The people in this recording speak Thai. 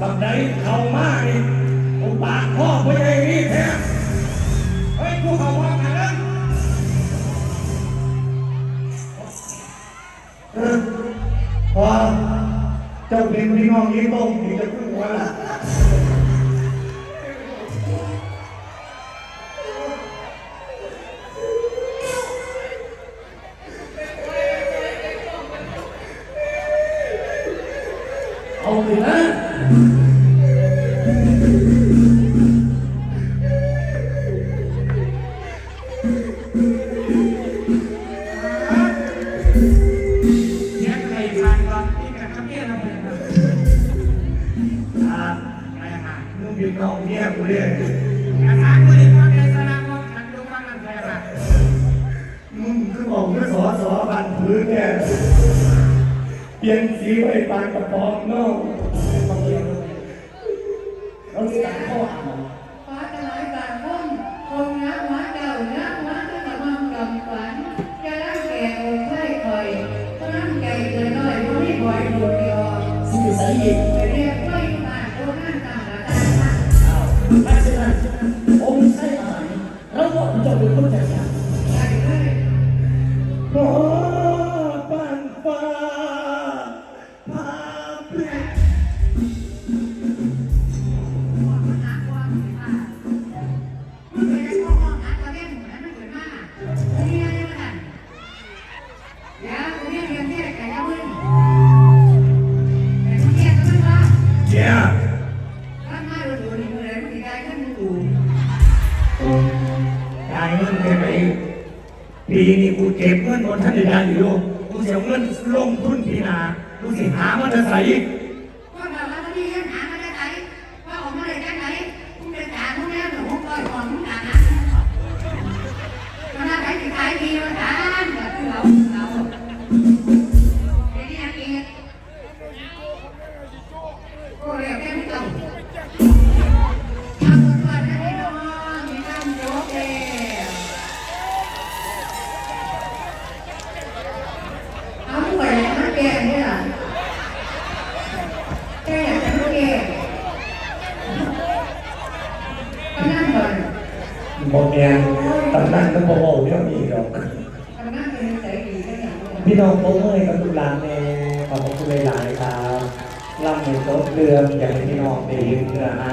บักใดเข้ามานี่ผมปากพ่อไว้ในนี้แท้เฮ้ยกูเข้ามา เจ้าเป็นพี่น้องยี่ต้งที่จะพึ่งวันละเอาเลยนะ มึงเป็นน้องเมียกูเนี่ยอาหารคนอื่นก็เป็นสนามก็ขันดูบ้านนั่นแหละมึงคือบอกว่าสอสอบันพื้นเนี่ยเปลี่ยนสีไปปานกระป๋องนาะต้องเปลี่ยนเราจะตัดข้ออ่านฟ้าจะไหลบานพ้นคนนักวัดเก่านักวัดจะมามั่งกำฝันจะร่างแก่องค์ไข่คอยเพราะร่างแก่เกินน้อยเพราะไม่บ่อยหลุดยอสิใส่ อ้าวถ้าเช่นนั้นองค์ใช้อาหารแล้วก็จะเป็นคนใจยาก เงินไปไหนปีนี้กูเก็บเงินบนท่านได้อยู่กูเสียเงินลงทุนปีนากูสิหามันจะใส่ บอกแกตำนานก็บอกว่าเรื่องนี้หรอกก็นั่งเป็นใจดีก็อย่างนี้พี่น้องผมเมื่อยกับตุลาเมขอบคุณหลายๆครับร่ำในโต๊ะเรืองอยากให้พี่น้องไปยืนเรือฮะ